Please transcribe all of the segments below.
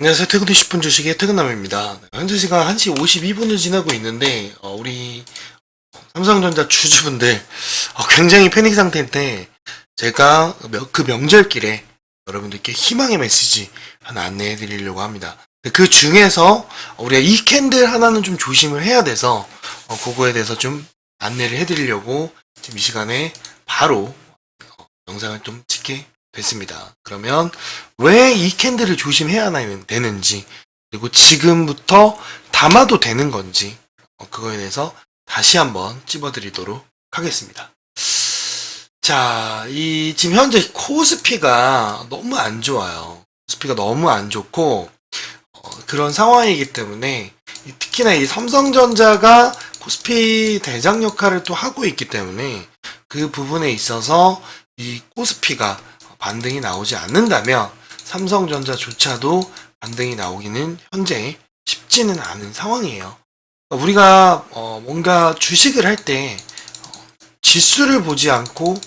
안녕하세요. 퇴근 후 10분 주식의 퇴근남입니다. 현재 시간 1시 52분을 지나고 있는데, 어, 우리 삼성전자 주주분들 어, 굉장히 패닉 상태인데, 제가 명- 그 명절길에 여러분들께 희망의 메시지 하나 안내해 드리려고 합니다. 그 중에서 우리가 이 캔들 하나는 좀 조심을 해야 돼서, 어, 그거에 대해서 좀 안내를 해 드리려고 지금 이 시간에 바로 어, 영상을 좀 찍게 됐습니다. 그러면 왜 이 캔들을 조심해야 되는지 그리고 지금부터 담아도 되는 건지 어, 그거에 대해서 다시 한번 찝어드리도록 하겠습니다. 자, 이 지금 현재 코스피가 너무 안 좋아요. 코스피가 너무 안 좋고 어, 그런 상황이기 때문에 이 특히나 이 삼성전자가 코스피 대장 역할을 또 하고 있기 때문에 그 부분에 있어서 이 코스피가 반등이 나오지 않는다면 삼성전자조차도 반등이 나오기는 현재 쉽지는 않은 상황이에요. 우리가 어, 뭔가 주식을 할 때 지수를 보지 않고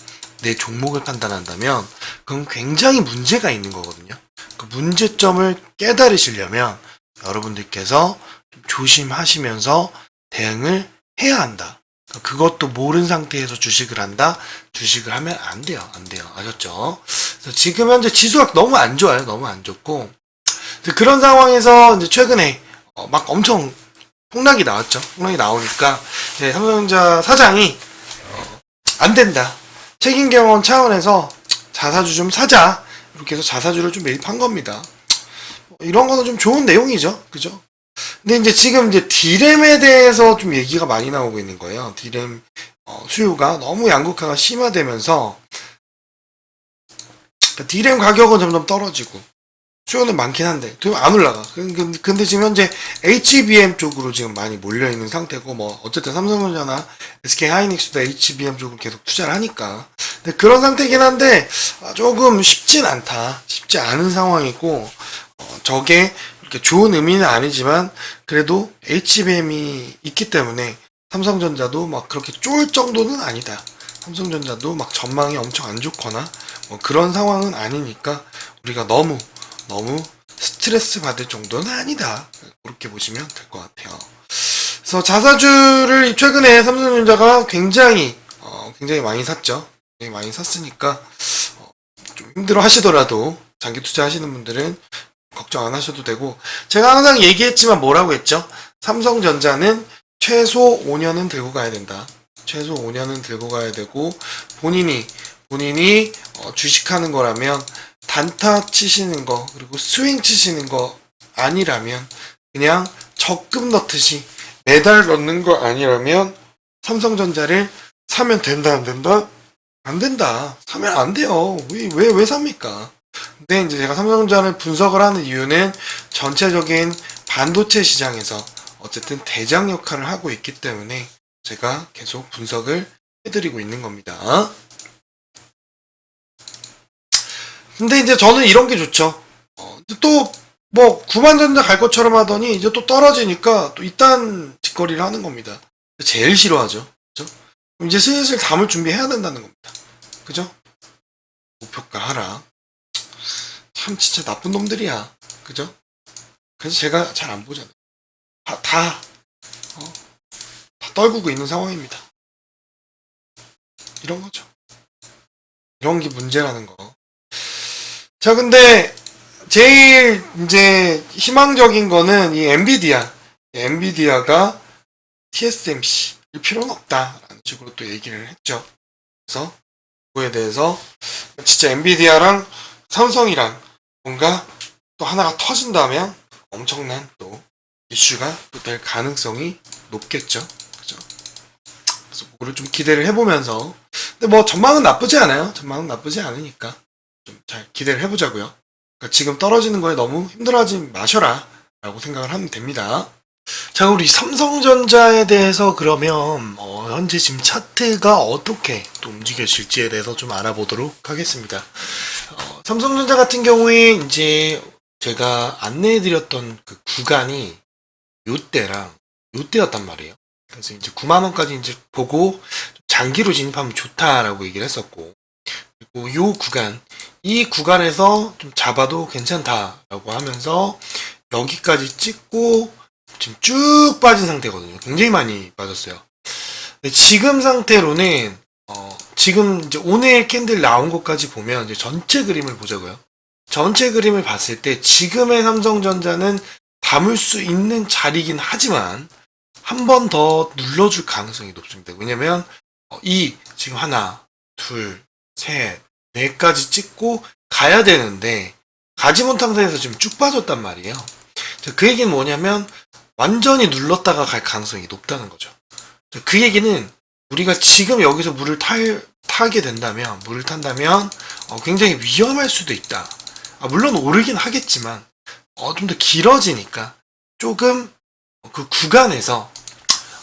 내 종목을 판단한다면 그건 굉장히 문제가 있는 거거든요. 그 문제점을 깨달으시려면 여러분들께서 좀 조심하시면서 대응을 해야 한다. 그것도 모른 상태에서 주식을 한다? 주식을 하면 안 돼요. 안 돼요. 아셨죠? 지금 현재 지수가 너무 안 좋아요. 너무 안 좋고. 그런 상황에서 이제 최근에 어, 막 엄청 폭락이 나왔죠. 폭락이 나오니까 삼성전자 사장이 어, 안 된다. 책임 경원 차원에서 자사주 좀 사자. 이렇게 해서 자사주를 좀 매입한 겁니다. 뭐 이런 거는 좀 좋은 내용이죠. 그죠? 근데 이제 지금 이제 디램에 대해서 좀 얘기가 많이 나오고 있는 거예요. 디램 어, 수요가 너무 양극화가 심화되면서 그러니까 디램 가격은 점점 떨어지고 수요는 많긴 한데 또안 올라가. 근데 지금 현재 HBM 쪽으로 지금 많이 몰려 있는 상태고 뭐 어쨌든 삼성전자나 SK 하이닉스도 HBM 쪽으로 계속 투자를 하니까. 그런 상태긴 한데 아, 조금 쉽진 않다. 쉽지 않은 상황이고 어, 저게 좋은 의미는 아니지만 그래도 HBM이 있기 때문에 삼성전자도 막 그렇게 쫄 정도는 아니다. 삼성전자도 막 전망이 엄청 안 좋거나 뭐 그런 상황은 아니니까 우리가 너무 너무 스트레스 받을 정도는 아니다. 그렇게 보시면 될 것 같아요. 그래서 자사주를 최근에 삼성전자가 굉장히 어, 굉장히 많이 샀죠. 굉장히 많이 샀으니까 어, 좀 힘들어 하시더라도 장기 투자하시는 분들은 걱정 안 하셔도 되고 제가 항상 얘기했지만 뭐라고 했죠? 삼성전자는 최소 5년은 들고 가야 된다. 최소 5년은 들고 가야 되고 본인이 본인이 어, 주식하는 거라면 단타 치시는 거 그리고 스윙 치시는 거 아니라면 그냥 적금 넣듯이 매달 넣는 거 아니라면 삼성전자를 사면 된다 안 된다? 안 된다. 사면 안 돼요. 왜 왜 왜 삽니까? 근데 이제 제가 삼성전자를 분석을 하는 이유는 전체적인 반도체 시장에서 어쨌든 대장 역할을 하고 있기 때문에 제가 계속 분석을 해드리고 있는 겁니다. 근데 이제 저는 이런 게 좋죠. 어, 또, 뭐, 구만전자 갈 것처럼 하더니 이제 또 떨어지니까 또 이딴 짓거리를 하는 겁니다. 제일 싫어하죠. 그죠? 이제 슬슬 담을 준비해야 된다는 겁니다. 그죠? 목표가 하라. 참 진짜 나쁜 놈들이야. 그죠? 그래서 제가 잘 안 보잖아요. 다, 다, 어, 다 떨구고 있는 상황입니다. 이런 거죠. 이런 게 문제라는 거. 자, 근데 제일 이제 희망적인 거는 이 엔비디아. 이 엔비디아가 TSMC 일 필요는 없다라는 식으로 또 얘기를 했죠. 그래서 그거에 대해서 진짜 엔비디아랑 삼성이랑 뭔가 또 하나가 터진다면 엄청난 또 이슈가 또 될 가능성이 높겠죠. 그죠? 그래서 그거를 좀 기대를 해보면서 근데 뭐 전망은 나쁘지 않아요. 전망은 나쁘지 않으니까 좀 잘 기대를 해보자고요. 그러니까 지금 떨어지는 거에 너무 힘들어하지 마셔라 라고 생각을 하면 됩니다. 자, 우리 삼성전자에 대해서 그러면 어, 현재 지금 차트가 어떻게 또 움직여질지에 대해서 좀 알아보도록 하겠습니다. 어, 삼성전자 같은 경우에 이제 제가 안내해드렸던 그 구간이 요때랑 요때였단 말이에요. 그래서 이제 9만 원까지 이제 보고 장기로 진입하면 좋다라고 얘기를 했었고 그리고 요 구간 이 구간에서 좀 잡아도 괜찮다라고 하면서 여기까지 찍고 지금 쭉 빠진 상태거든요. 굉장히 많이 빠졌어요. 지금 상태로는 어, 지금 이제 오늘 캔들 나온 것까지 보면 이제 전체 그림을 보자고요. 전체 그림을 봤을 때 지금의 삼성전자는 담을 수 있는 자리긴 하지만 한 번 더 눌러줄 가능성이 높습니다. 왜냐면 어, 이 지금 하나, 둘, 셋, 넷까지 찍고 가야 되는데 가지 못한 상태에서 지금 쭉 빠졌단 말이에요. 자, 그 얘기는 뭐냐면 완전히 눌렀다가 갈 가능성이 높다는 거죠. 자, 그 얘기는 우리가 지금 여기서 물을 탈, 타게 된다면 물을 탄다면 어, 굉장히 위험할 수도 있다. 아, 물론 오르긴 하겠지만 어, 좀 더 길어지니까 조금 그 구간에서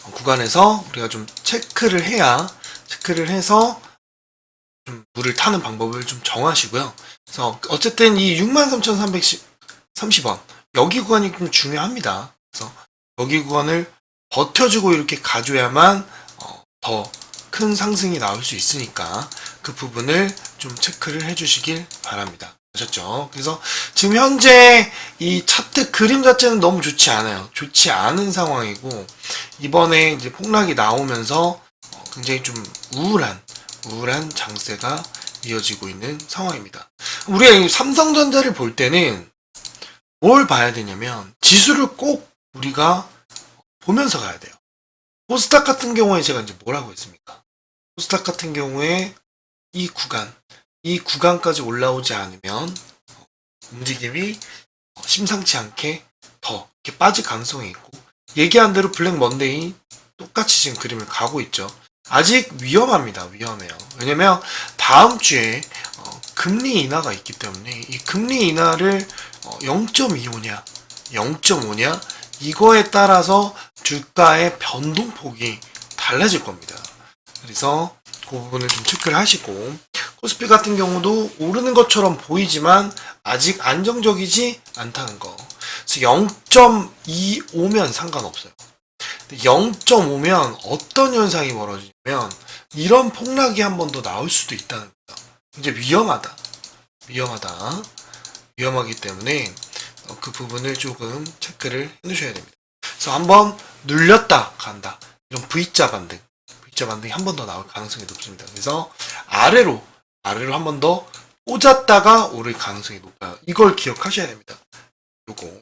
어, 구간에서 우리가 좀 체크를 해야 체크를 해서 좀 물을 타는 방법을 좀 정하시고요. 그래서 어쨌든 이 63,330원 여기 구간이 좀 중요합니다. 그래서 여기 구간을 버텨주고 이렇게 가줘야만 어, 더큰 상승이 나올 수 있으니까 그 부분을 좀 체크를 해주시길 바랍니다. 아셨죠? 그래서 지금 현재 이 차트 그림 자체는 너무 좋지 않아요. 좋지 않은 상황이고 이번에 이제 폭락이 나오면서 어, 굉장히 좀 우울한 우울한 장세가 이어지고 있는 상황입니다. 우리가 이 삼성전자를 볼 때는 뭘 봐야 되냐면 지수를 꼭 우리가 보면서 가야 돼요. 코스닥 같은 경우에 제가 이제 뭐라고 했습니까? 코스닥 같은 경우에 이 구간, 이 구간까지 올라오지 않으면 어, 움직임이 어, 심상치 않게 더 이렇게 빠질 가능성이 있고 얘기한 대로 블랙 먼데이 똑같이 지금 그림을 가고 있죠. 아직 위험합니다. 위험해요. 왜냐면 다음 주에 어, 금리 인하가 있기 때문에 이 금리 인하를 어, 0.25냐, 0.5냐 이거에 따라서 주가의 변동폭이 달라질 겁니다. 그래서 그 부분을 좀 체크를 하시고 코스피 같은 경우도 오르는 것처럼 보이지만 아직 안정적이지 않다는 거. 그래서 0.25면 상관없어요. 0.5면 어떤 현상이 벌어지냐면 이런 폭락이 한 번 더 나올 수도 있다는 거다. 이제 위험하다. 위험하다. 위험하기 때문에 어, 그 부분을 조금 체크를 해두셔야 됩니다. 그래서 한번 눌렸다 간다. 이런 V자 반등, V자 반등이 한 번 더 나올 가능성이 높습니다. 그래서 아래로 아래로 한 번 더 꽂았다가 오를 가능성이 높아요. 이걸 기억하셔야 됩니다. 요거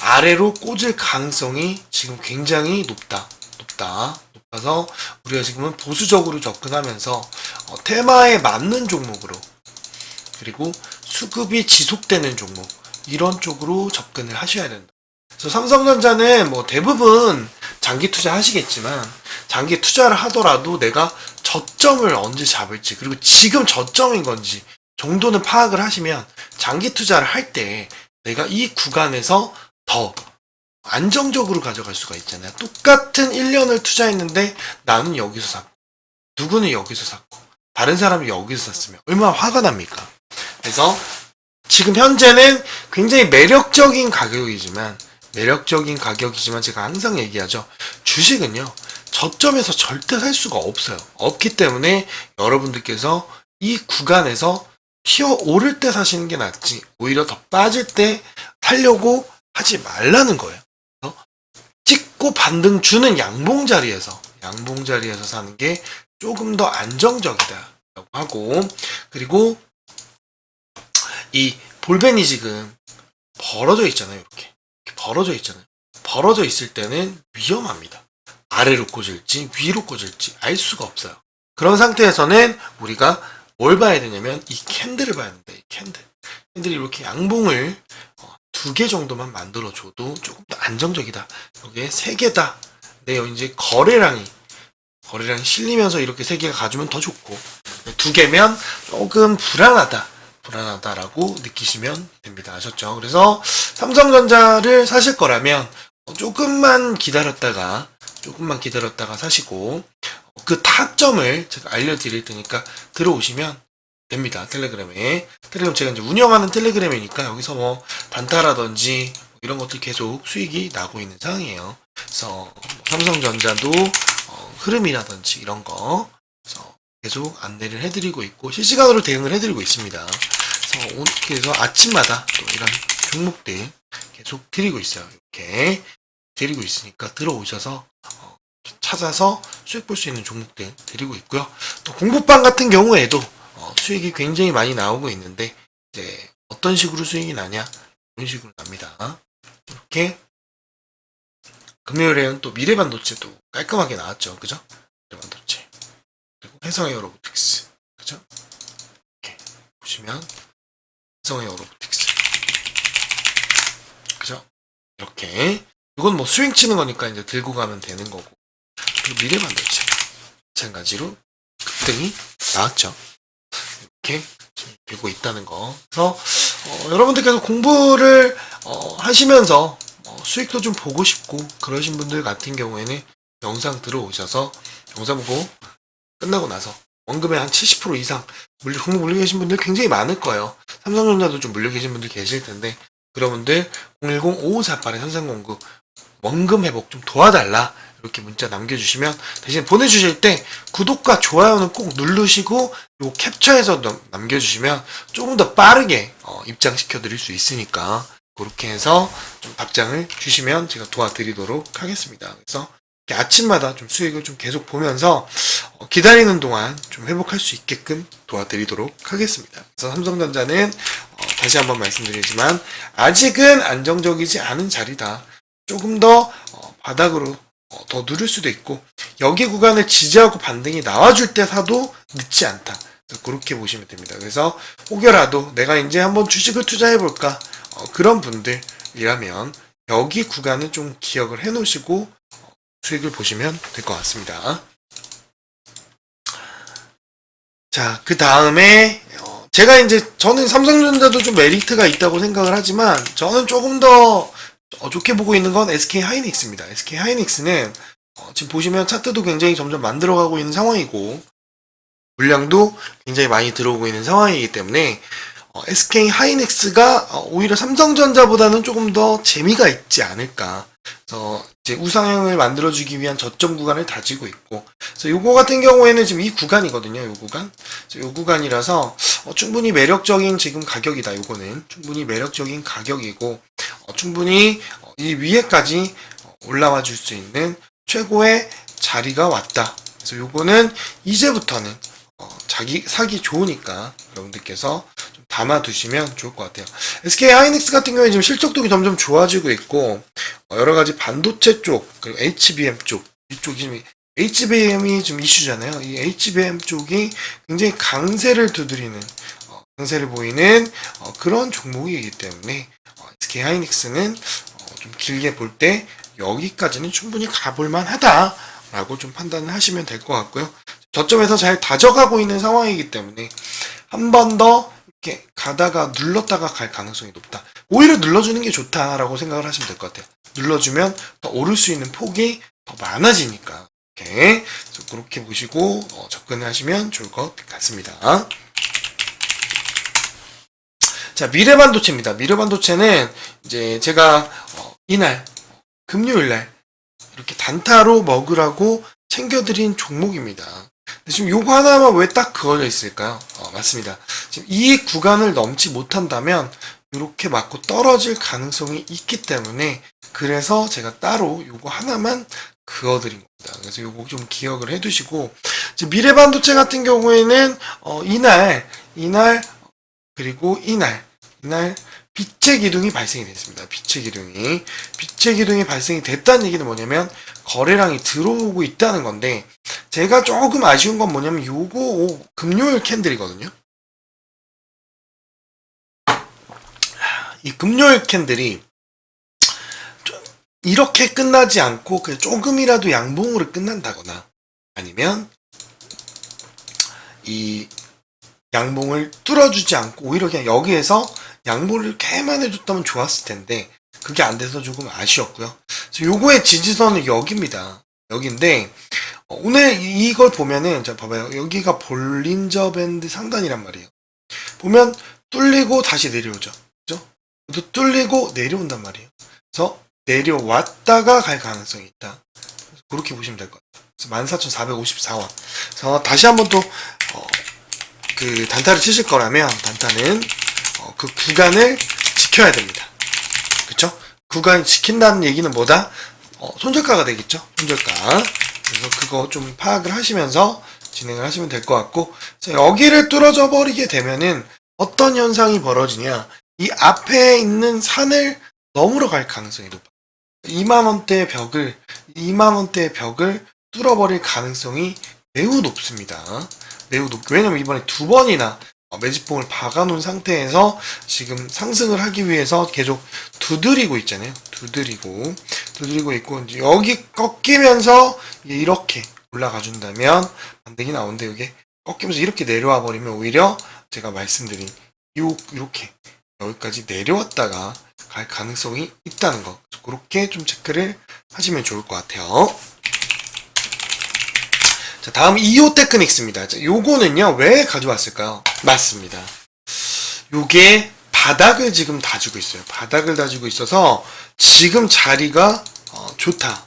아래로 꽂을 가능성이 지금 굉장히 높다. 높다. 높아서 우리가 지금은 보수적으로 접근하면서 어, 테마에 맞는 종목으로 그리고 수급이 지속되는 종목 이런 쪽으로 접근을 하셔야 된다. 그래서 삼성전자는 뭐 대부분 장기 투자 하시겠지만 장기 투자를 하더라도 내가 저점을 언제 잡을지 그리고 지금 저점인 건지 정도는 파악을 하시면 장기 투자를 할 때 내가 이 구간에서 더 안정적으로 가져갈 수가 있잖아요. 똑같은 1년을 투자했는데 나는 여기서 샀고 누구는 여기서 샀고 다른 사람이 여기서 샀으면 얼마나 화가 납니까? 그래서 지금 현재는 굉장히 매력적인 가격이지만 매력적인 가격이지만 제가 항상 얘기하죠. 주식은요. 저점에서 절대 살 수가 없어요. 없기 때문에 여러분들께서 이 구간에서 튀어 오를 때 사시는 게 낫지 오히려 더 빠질 때 살려고 하지 말라는 거예요. 찍고 반등 주는 양봉 자리에서 양봉 자리에서 사는 게 조금 더 안정적이다라고 하고 그리고 이 볼벤이 지금 벌어져 있잖아요. 이렇게. 이렇게 벌어져 있잖아요. 벌어져 있을 때는 위험합니다. 아래로 꽂을지 위로 꽂을지 알 수가 없어요. 그런 상태에서는 우리가 뭘 봐야 되냐면 이 캔들을 봐야. 이 캔들. 캔들이 이렇게 양봉을 어, 두개 정도만 만들어줘도 조금 더 안정적이다. 여기에 세 개다. 근데 이제 거래량이 거래량이 실리면서 이렇게 세 개가 가주면 더 좋고 두 개면 조금 불안하다. 불안하다라고 느끼시면 됩니다. 아셨죠? 그래서 삼성전자를 사실 거라면 조금만 기다렸다가 조금만 기다렸다가 사시고 그 타점을 제가 알려드릴 테니까 들어오시면 됩니다. 텔레그램에 텔레그램 제가 이제 운영하는 텔레그램이니까 여기서 뭐 단타라든지 이런 것들 계속 수익이 나고 있는 상황이에요. 그래서 뭐 삼성전자도 어, 흐름이라든지 이런 거 계속 안내를 해드리고 있고 실시간으로 대응을 해드리고 있습니다. 그래서 오늘 그래서 아침마다 또 이런 종목들 계속 드리고 있어요. 이렇게 드리고 있으니까 들어오셔서 어, 찾아서 수익 볼 수 있는 종목들 드리고 있고요. 또 공부방 같은 경우에도 어, 수익이 굉장히 많이 나오고 있는데 이제 어떤 식으로 수익이 나냐 이런 식으로 납니다. 이렇게 금요일에는 또 미래반도체도 깔끔하게 나왔죠, 그죠? 미래반도체 그리고 해성의 로보틱스, 그죠? 이렇게 보시면 해성의 로보틱스, 그죠? 이렇게 이건 뭐 스윙 치는 거니까 이제 들고 가면 되는 거고 그리고 미래반도체 마찬가지로 급등이 나왔죠. 이렇게 되고 있다는 거. 그래서 어, 여러분들께서 공부를 어, 하시면서 어, 수익도 좀 보고 싶고 그러신 분들 같은 경우에는 영상 들어오셔서 영상 보고 끝나고 나서 원금의 한 70% 이상 물리, 공부 물려 계신 분들 굉장히 많을 거예요. 삼성전자도 좀 물려 계신 분들 계실 텐데 그런 분들 010-5548-3309 원금 회복 좀 도와달라 이렇게 문자 남겨주시면 대신 보내주실 때 구독과 좋아요는 꼭 누르시고 요 캡처해서 넘- 남겨주시면 조금 더 빠르게 어, 입장시켜 드릴 수 있으니까 그렇게 해서 좀 답장을 주시면 제가 도와드리도록 하겠습니다. 그래서 아침마다 좀 수익을 좀 계속 보면서 어, 기다리는 동안 좀 회복할 수 있게끔 도와드리도록 하겠습니다. 그래서 삼성전자는 어, 다시 한번 말씀드리지만 아직은 안정적이지 않은 자리다. 조금 더 어, 바닥으로 어, 더 누를 수도 있고 여기 구간을 지지하고 반등이 나와줄 때 사도 늦지 않다. 그렇게 보시면 됩니다. 그래서 혹여라도 내가 이제 한번 주식을 투자해볼까 어, 그런 분들이라면 여기 구간을 좀 기억을 해놓으시고 어, 수익을 보시면 될 것 같습니다. 자, 그 다음에 어, 제가 이제 저는 삼성전자도 좀 메리트가 있다고 생각을 하지만 저는 조금 더 어, 좋게 보고 있는 건 SK 하이닉스입니다. SK 하이닉스는 어, 지금 보시면 차트도 굉장히 점점 만들어가고 있는 상황이고 물량도 굉장히 많이 들어오고 있는 상황이기 때문에 어, SK 하이닉스가 어, 오히려 삼성전자보다는 조금 더 재미가 있지 않을까. 그래서 이제 우상향을 만들어주기 위한 저점 구간을 다지고 있고, 그래서 요거 같은 경우에는 지금 이 구간이거든요. 요 구간. 요 구간이라서 어, 충분히 매력적인 지금 가격이다. 요거는 충분히 매력적인 가격이고, 어, 충분히 어, 이 위에까지 어, 올라와 줄 수 있는 최고의 자리가 왔다. 그래서 요거는 이제부터는 어, 자기 사기 좋으니까 여러분들께서 좀 담아두시면 좋을 것 같아요. SK 하이닉스 같은 경우에 지금 실적도 점점 좋아지고 있고 어, 여러 가지 반도체 쪽 그리고 HBM 쪽 이쪽이 HBM이 좀 이슈잖아요. 이 HBM 쪽이 굉장히 강세를 두드리는 어, 강세를 보이는 어, 그런 종목이기 때문에 어, SK 하이닉스는 어, 좀 길게 볼 때 여기까지는 충분히 가볼 만 하다라고 좀 판단을 하시면 될 것 같고요. 저점에서 잘 다져가고 있는 상황이기 때문에 한 번 더 이렇게 가다가 눌렀다가 갈 가능성이 높다. 오히려 눌러주는 게 좋다라고 생각을 하시면 될 것 같아요. 눌러주면 더 오를 수 있는 폭이 더 많아지니까. 이렇게 그렇게 보시고 어, 접근을 하시면 좋을 것 같습니다. 자 미래 반도체입니다. 미래 반도체는 이제 제가 어, 이날 금요일 날 이렇게 단타로 먹으라고 챙겨드린 종목입니다. 지금 요거 하나만 왜 딱 그어져 있을까요? 어, 맞습니다. 지금 이 구간을 넘지 못한다면 이렇게 맞고 떨어질 가능성이 있기 때문에 그래서 제가 따로 요거 하나만 그어드린 겁니다. 그래서 요거 좀 기억을 해두시고 이제 미래 반도체 같은 경우에는 어, 이날 이날 그리고 이날 이날 빛의 기둥이 발생이 됐습니다. 빛의 기둥이 빛의 기둥이 발생이 됐다는 얘기는 뭐냐면 거래량이 들어오고 있다는 건데 제가 조금 아쉬운 건 뭐냐면 요거 금요일 캔들이거든요. 이 금요일 캔들이 좀 이렇게 끝나지 않고 조금이라도 양봉으로 끝난다거나 아니면 이 양봉을 뚫어주지 않고 오히려 그냥 여기에서 양봉을 이렇게만 해줬다면 좋았을 텐데 그게 안 돼서 조금 아쉬웠고요. 그래서 요거의 지지선은 여기입니다. 여기인데 어, 오늘 이- 이걸 보면은 자 봐봐요. 여기가 볼린저 밴드 상단이란 말이에요. 보면 뚫리고 다시 내려오죠. 그죠? 또 뚫리고 내려온단 말이에요. 그래서 내려왔다가 갈 가능성이 있다. 그렇게 보시면 될 것 같아요. 그래서 14,454원. 그래서 다시 한번 또 어, 그 단타를 치실 거라면 단타는 어, 그 구간을 지켜야 됩니다. 그쵸? 구간 지킨다는 얘기는 뭐다? 어, 손절가가 되겠죠? 손절가. 그래서 그거 좀 파악을 하시면서 진행을 하시면 될 것 같고, 자, 여기를 뚫어져 버리게 되면은 어떤 현상이 벌어지냐. 이 앞에 있는 산을 넘으러 갈 가능성이 높아요. 2만원대의 벽을, 2만원대의 벽을 뚫어버릴 가능성이 매우 높습니다. 매우 높고, 왜냐면 이번에 두 번이나 어, 매집봉을 박아놓은 상태에서 지금 상승을 하기 위해서 계속 두드리고 있잖아요. 두드리고, 두드리고 있고, 이제 여기 꺾이면서 이렇게 올라가 준다면 반등이 나오는데 이게 꺾이면서 이렇게 내려와 버리면 오히려 제가 말씀드린 요, 이렇게 여기까지 내려왔다가 갈 가능성이 있다는 거. 그렇게 좀 체크를 하시면 좋을 것 같아요. 자, 다음 이오 테크닉스입니다. 자, 요거는요, 왜 가져왔을까요? 맞습니다. 요게 바닥을 지금 다지고 있어요. 바닥을 다지고 있어서 지금 자리가 어, 좋다.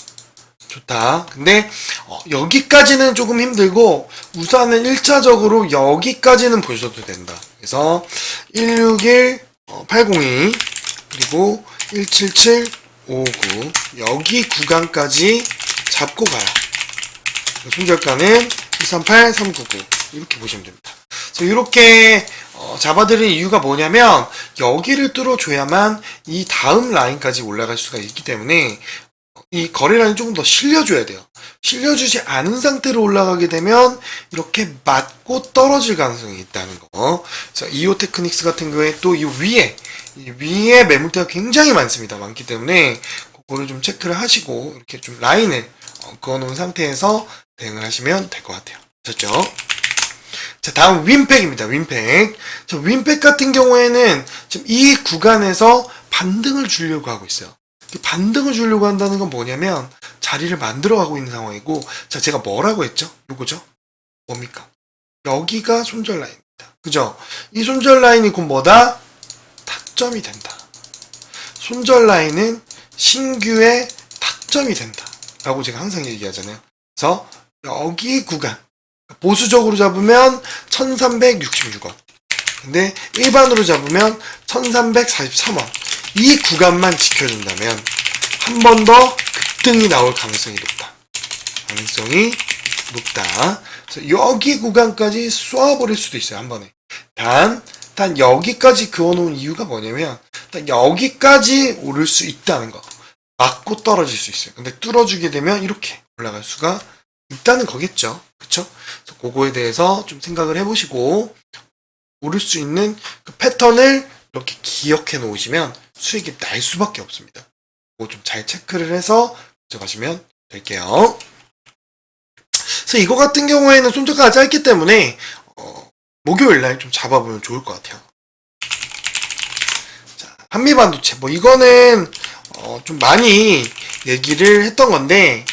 좋다. 근데 어, 여기까지는 조금 힘들고 우선은 1차적으로 여기까지는 보셔도 된다. 그래서 161, 어, 802 그리고 177, 59 여기 구간까지 잡고 가라. 손절가는 138, 399 이렇게 보시면 됩니다. 그래서 이렇게 어, 잡아드리는 이유가 뭐냐면 여기를 뚫어줘야만 이 다음 라인까지 올라갈 수가 있기 때문에 이 거래량이 조금 더 실려줘야 돼요. 실려주지 않은 상태로 올라가게 되면 이렇게 맞고 떨어질 가능성이 있다는 거. 그래서 이오 테크닉스 같은 경우에 또 이 위에 이 위에 매물대가 굉장히 많습니다. 많기 때문에 그거를 좀 체크를 하시고 이렇게 좀 라인을 어, 그어놓은 상태에서 대응을 하시면 될 것 같아요. 됐죠? 자, 다음 윈팩입니다. 윈팩. 자, 윈팩 같은 경우에는 지금 이 구간에서 반등을 주려고 하고 있어요. 이 반등을 주려고 한다는 건 뭐냐면 자리를 만들어 가고 있는 상황이고 자, 제가 뭐라고 했죠? 요거죠? 뭡니까? 여기가 손절 라인입니다. 그죠? 이 손절 라인이 곧 뭐다? 타점이 된다. 손절 라인은 신규의 타점이 된다. 라고 제가 항상 얘기하잖아요. 그래서 여기 구간. 보수적으로 잡으면 1366원 근데 일반으로 잡으면 1343원 이 구간만 지켜준다면 한 번 더 급등이 나올 가능성이 높다. 가능성이 높다. 그래서 여기 구간까지 쏘아버릴 수도 있어요 한 번에. 단, 단 여기까지 그어놓은 이유가 뭐냐면 딱 여기까지 오를 수 있다는 거. 맞고 떨어질 수 있어요. 근데 뚫어주게 되면 이렇게 올라갈 수가 있다는 거겠죠. 그쵸? 그래서 그거에 대해서 좀 생각을 해보시고, 오를 수 있는 그 패턴을 이렇게 기억해 놓으시면 수익이 날 수밖에 없습니다. 그거 좀 잘 체크를 해서 가져가시면 될게요. 그래서 이거 같은 경우에는 손절가가 짧기 때문에, 어, 목요일 날 좀 잡아보면 좋을 것 같아요. 자, 한미반도체. 뭐, 이거는, 어, 좀 많이 얘기를 했던 건데,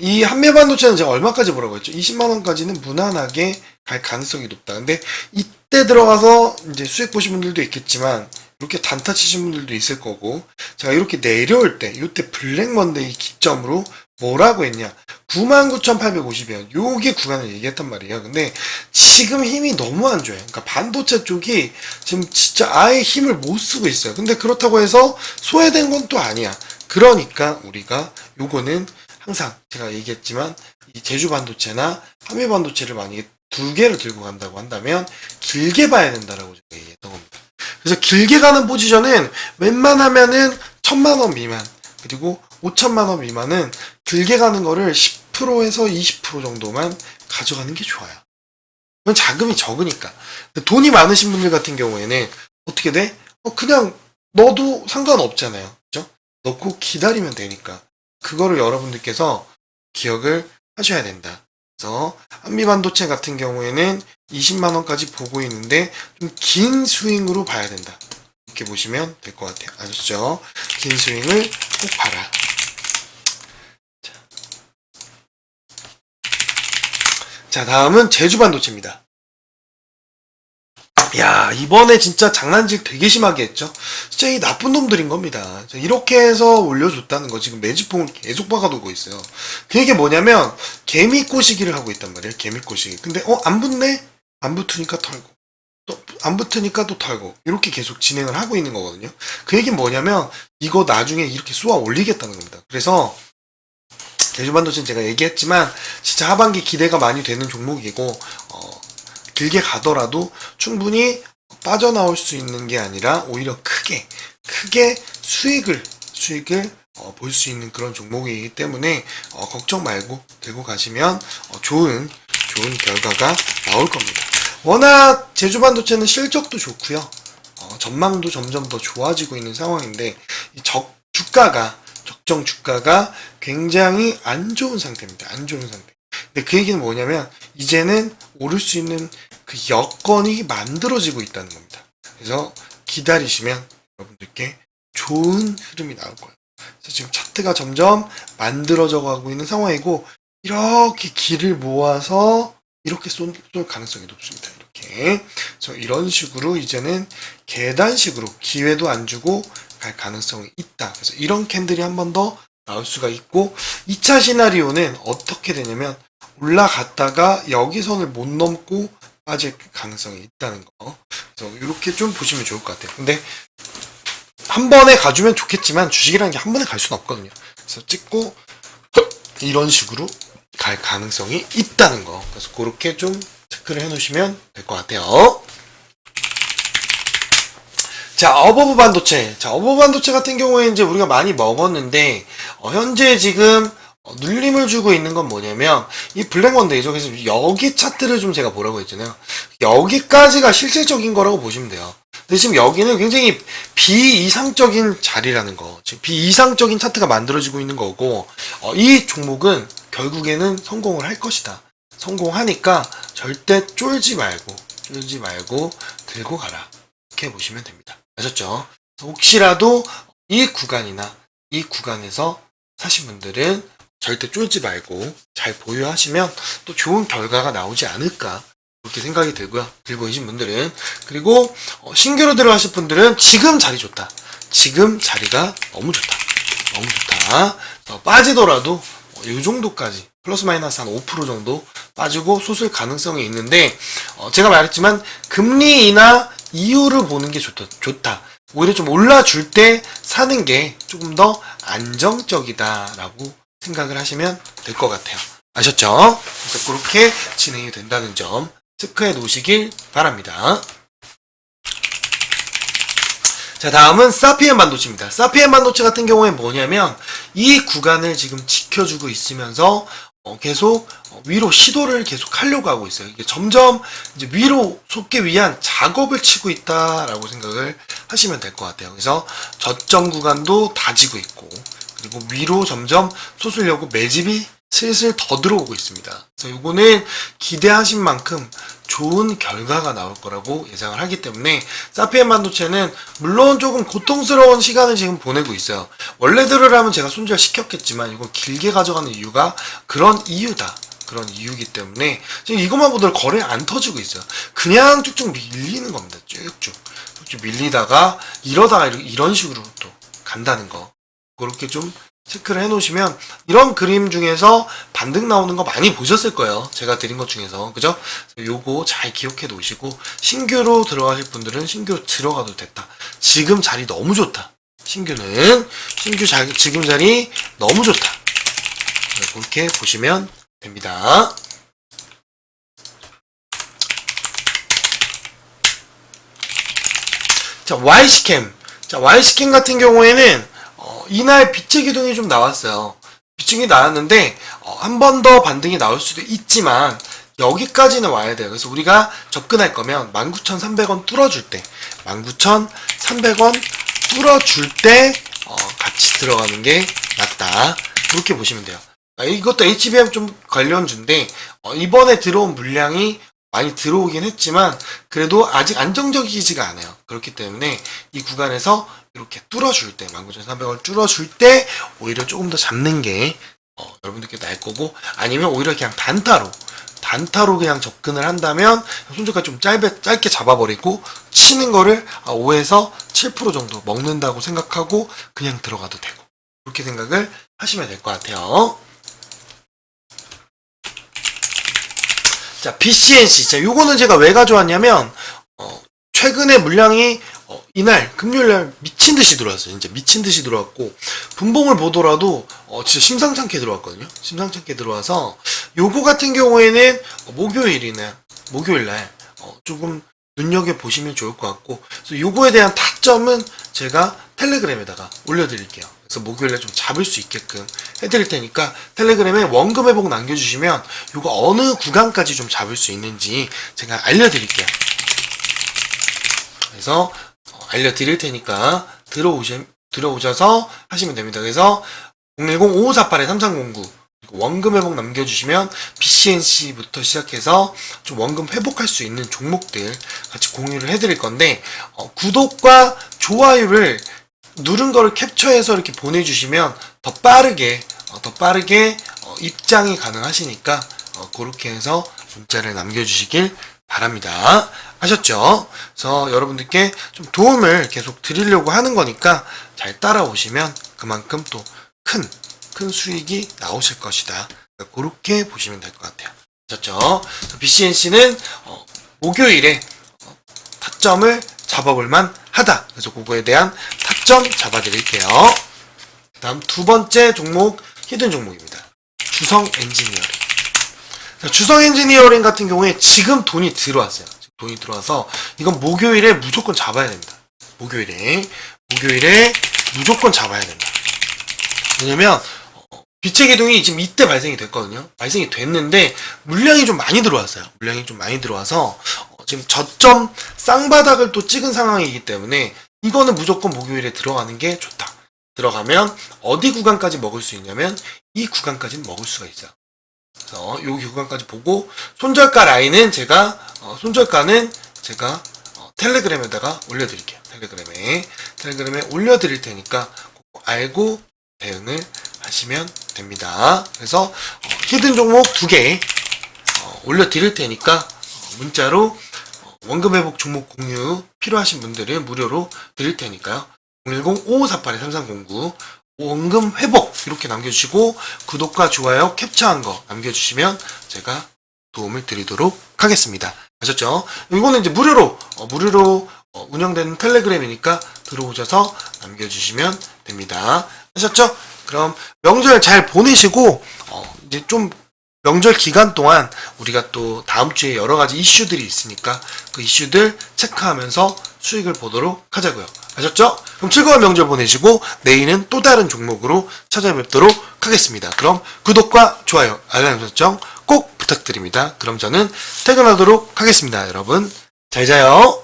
이 한매 반도체는 제가 얼마까지 보라고 했죠? 20만 원까지는 무난하게 갈 가능성이 높다. 근데 이때 들어가서 이제 수익 보신 분들도 있겠지만 이렇게 단타 치신 분들도 있을 거고 제가 이렇게 내려올 때 이때 블랙 먼데이 기점으로 뭐라고 했냐? 99,850원. 요게 구간을 얘기했단 말이에요. 근데 지금 힘이 너무 안 좋아요. 그러니까 반도체 쪽이 지금 진짜 아예 힘을 못 쓰고 있어요. 근데 그렇다고 해서 소외된 건 또 아니야. 그러니까 우리가 요거는 항상 제가 얘기했지만 이 제주 반도체나 한미 반도체를 만약에 두 개를 들고 간다고 한다면 길게 봐야 된다라고 제가 얘기했던 겁니다. 그래서 길게 가는 포지션은 웬만하면은 천만 원 미만 그리고 오천만 원 미만은 길게 가는 거를 10%에서 20% 정도만 가져가는 게 좋아요. 그건 자금이 적으니까. 돈이 많으신 분들 같은 경우에는 어떻게 돼? 어, 그냥 넣어도 상관없잖아요. 그죠? 넣고 기다리면 되니까. 그거를 여러분들께서 기억을 하셔야 된다. 그래서 한미반도체 같은 경우에는 20만 원까지 보고 있는데 좀 긴 스윙으로 봐야 된다. 이렇게 보시면 될 것 같아요. 아셨죠? 긴 스윙을 꼭 봐라. 자. 자, 다음은 제주 반도체입니다. 야, 이번에 진짜 장난질 되게 심하게 했죠? 진짜 이 나쁜 놈들인 겁니다. 자, 이렇게 해서 올려줬다는 거 지금 매집봉을 계속 박아두고 있어요. 그게 뭐냐면, 개미 꼬시기를 하고 있단 말이에요. 개미 꼬시기. 근데, 어, 안 붙네? 안 붙으니까 털고. 또 안 붙으니까 또 털고 이렇게 계속 진행을 하고 있는 거거든요. 그 얘기는 뭐냐면 이거 나중에 이렇게 쏘아 올리겠다는 겁니다. 그래서 제주반도체는 제가 얘기했지만 진짜 하반기 기대가 많이 되는 종목이고 어, 길게 가더라도 충분히 빠져나올 수 있는 게 아니라 오히려 크게 크게 수익을 수익을 어, 볼 수 있는 그런 종목이기 때문에 어, 걱정 말고 들고 가시면 어, 좋은 좋은 결과가 나올 겁니다. 워낙 제주 반도체는 실적도 좋고요. 어, 전망도 점점 더 좋아지고 있는 상황인데 이 적, 주가가 적정 주가가 굉장히 안 좋은 상태입니다. 안 좋은 상태. 근데 그 얘기는 뭐냐면 이제는 오를 수 있는 그 여건이 만들어지고 있다는 겁니다. 그래서 기다리시면 여러분들께 좋은 흐름이 나올 거예요. 그래서 지금 차트가 점점 만들어져 가고 있는 상황이고 이렇게 길을 모아서 이렇게 쏠, 쏠 가능성이 높습니다. 이렇게. 그래서 이런 식으로 이제는 계단식으로 기회도 안 주고 갈 가능성이 있다. 그래서 이런 캔들이 한 번 더 나올 수가 있고 2차 시나리오는 어떻게 되냐면 올라갔다가 여기 선을 못 넘고 빠질 가능성이 있다는 거. 그래서 이렇게 좀 보시면 좋을 것 같아요. 근데 한 번에 가주면 좋겠지만 주식이라는 게 한 번에 갈 수는 없거든요. 그래서 찍고 이런 식으로 갈 가능성이 있다는 거. 그래서 그렇게 좀 체크를 해 놓으시면 될 것 같아요. 자, 어버브 반도체. 자, 어버브 반도체 같은 경우에 이제 우리가 많이 먹었는데, 어, 현재 지금 어, 눌림을 주고 있는 건 뭐냐면, 이 블랙먼데이죠. 그래서 여기 차트를 좀 제가 보라고 했잖아요. 여기까지가 실질적인 거라고 보시면 돼요. 근데 지금 여기는 굉장히 비이상적인 자리라는 거. 지금 비이상적인 차트가 만들어지고 있는 거고, 어, 이 종목은 결국에는 성공을 할 것이다. 성공하니까 절대 쫄지 말고, 쫄지 말고 들고 가라. 이렇게 보시면 됩니다. 아셨죠? 혹시라도 이 구간이나 이 구간에서 사신 분들은 절대 쫄지 말고 잘 보유하시면 또 좋은 결과가 나오지 않을까 그렇게 생각이 들고요. 들고 계신 분들은 그리고 어, 신규로 들어가실 분들은 지금 자리 좋다. 지금 자리가 너무 좋다. 너무 좋다. 어, 빠지더라도 어, 이 정도까지 플러스 마이너스 한 5% 정도 빠지고 솟을 가능성이 있는데 어, 제가 말했지만 금리 인하 이유를 보는 게 좋다. 좋다. 오히려 좀 올라줄 때 사는 게 조금 더 안정적이다라고 생각을 하시면 될 것 같아요. 아셨죠? 그래서 그렇게 진행이 된다는 점 체크해 놓으시길 바랍니다. 자, 다음은 사피엔 반도체입니다. 사피엔 반도체 같은 경우에 뭐냐면 이 구간을 지금 지켜주고 있으면서 어, 계속 어, 위로 시도를 계속 하려고 하고 있어요. 이게 점점 이제 위로 솟기 위한 작업을 치고 있다라고 생각을 하시면 될 것 같아요. 그래서 저점 구간도 다지고 있고 그리고 위로 점점 솟으려고 매집이 슬슬 더 들어오고 있습니다. 그래서 요거는 기대하신 만큼 좋은 결과가 나올 거라고 예상을 하기 때문에 사피엔 반도체는 물론 조금 고통스러운 시간을 지금 보내고 있어요. 원래대로라면 제가 손절 시켰겠지만 이거 길게 가져가는 이유가 그런 이유다. 그런 이유기 때문에 지금 이것만 보더라도 거래 안 터지고 있어요. 그냥 쭉쭉 밀리는 겁니다. 쭉쭉. 쭉쭉 밀리다가 이러다가 이러- 이런 식으로 또 간다는 거. 그렇게 좀 체크를 해 놓으시면 이런 그림 중에서 반등 나오는 거 많이 보셨을 거예요. 제가 드린 것 중에서. 그죠? 요거 잘 기억해 놓으시고 신규로 들어가실 분들은 신규 들어가도 됐다. 지금 자리 너무 좋다. 신규는 신규 자, 지금 자리 너무 좋다. 네, 그렇게 보시면 됩니다. 자, Y스캠. 자, Y스캠 같은 경우에는 어, 이날 빛의 기둥이 좀 나왔어요. 빛이 나왔는데 어, 한번 더 반등이 나올 수도 있지만 여기까지는 와야 돼요. 그래서 우리가 접근할 거면 19,300원 뚫어줄 때 19,300원 뚫어줄 때 어, 같이 들어가는 게 낫다. 그렇게 보시면 돼요. 아, 이것도 HBM 좀 관련주인데 어, 이번에 들어온 물량이 많이 들어오긴 했지만 그래도 아직 안정적이지가 않아요. 그렇기 때문에 이 구간에서 이렇게 뚫어줄 때 19,300원 뚫어줄 때 오히려 조금 더 잡는 게 어, 여러분들께 나을 거고 아니면 오히려 그냥 단타로 단타로 그냥 접근을 한다면 손절가 좀 짧게, 짧게 잡아버리고 치는 거를 5에서 7% 정도 먹는다고 생각하고 그냥 들어가도 되고 그렇게 생각을 하시면 될 것 같아요. 자, BCNC. 자, 요거는 제가 왜 가져왔냐면, 어, 최근에 물량이 어, 이날 금요일날 미친 듯이 들어왔어요. 진짜 미친 듯이 들어왔고 분봉을 보더라도 어, 진짜 심상찮게 들어왔거든요. 심상찮게 들어와서 요거 같은 경우에는 어, 목요일이나 목요일날 어, 조금 눈여겨 보시면 좋을 것 같고 그래서 요거에 대한 타점은 제가 텔레그램에다가 올려드릴게요. 그래서 목요일에 좀 잡을 수 있게끔 해드릴 테니까 텔레그램에 원금 회복 남겨주시면 요거 어느 구간까지 좀 잡을 수 있는지 제가 알려드릴게요. 그래서 어, 알려드릴 테니까 들어오시, 들어오셔서 하시면 됩니다. 그래서 010-5548-3309 원금 회복 남겨주시면 BCNC부터 시작해서 좀 원금 회복할 수 있는 종목들 같이 공유를 해드릴 건데 어, 구독과 좋아요를 누른 거를 캡처해서 이렇게 보내주시면 더 빠르게 어, 더 빠르게 어, 입장이 가능하시니까 어, 그렇게 해서 문자를 남겨주시길 바랍니다. 아셨죠? 그래서 여러분들께 좀 도움을 계속 드리려고 하는 거니까 잘 따라오시면 그만큼 또 큰, 큰 수익이 나오실 것이다. 그러니까 그렇게 보시면 될 것 같아요. 아셨죠? BCNC는 어, 목요일에 어, 타점을 잡아볼만 하다. 그래서 그거에 대한 타점 잡아드릴게요. 그 다음 두 번째 종목, 히든 종목입니다. 주성 엔지니어링. 자, 주성 엔지니어링 같은 경우에 지금 돈이 들어왔어요. 돈이 들어와서 이건 목요일에 무조건 잡아야 됩니다. 목요일에. 목요일에 무조건 잡아야 된다. 왜냐면, 어, 빛의 기둥이 지금 이때 발생이 됐거든요. 발생이 됐는데, 물량이 좀 많이 들어왔어요. 물량이 좀 많이 들어와서, 어, 지금 저점 쌍바닥을 또 찍은 상황이기 때문에, 이거는 무조건 목요일에 들어가는 게 좋다. 들어가면 어디 구간까지 먹을 수 있냐면 이 구간까지는 먹을 수가 있어요. 그래서 여기 구간까지 보고 손절가 라인은 제가 어, 손절가는 제가 어, 텔레그램에다가 올려드릴게요. 텔레그램에 텔레그램에 올려드릴 테니까 알고 대응을 하시면 됩니다. 그래서 어, 히든 종목 두개 어, 올려드릴 테니까 어, 문자로 어, 원금 회복 종목 공유 필요하신 분들은 무료로 드릴 테니까요. 010-5548-3309 원금 회복 이렇게 남겨주시고 구독과 좋아요 캡처한 거 남겨주시면 제가 도움을 드리도록 하겠습니다. 아셨죠? 이거는 이제 무료로 어, 무료로 어, 운영되는 텔레그램이니까 들어오셔서 남겨주시면 됩니다. 아셨죠? 그럼 명절 잘 보내시고 어, 이제 좀 명절 기간 동안 우리가 또 다음 주에 여러 가지 이슈들이 있으니까 그 이슈들 체크하면서 수익을 보도록 하자고요. 아셨죠? 그럼 즐거운 명절 보내시고 내일은 또 다른 종목으로 찾아뵙도록 하겠습니다. 그럼 구독과 좋아요, 알람 설정 꼭 부탁드립니다. 그럼 저는 퇴근하도록 하겠습니다. 여러분 잘 자요.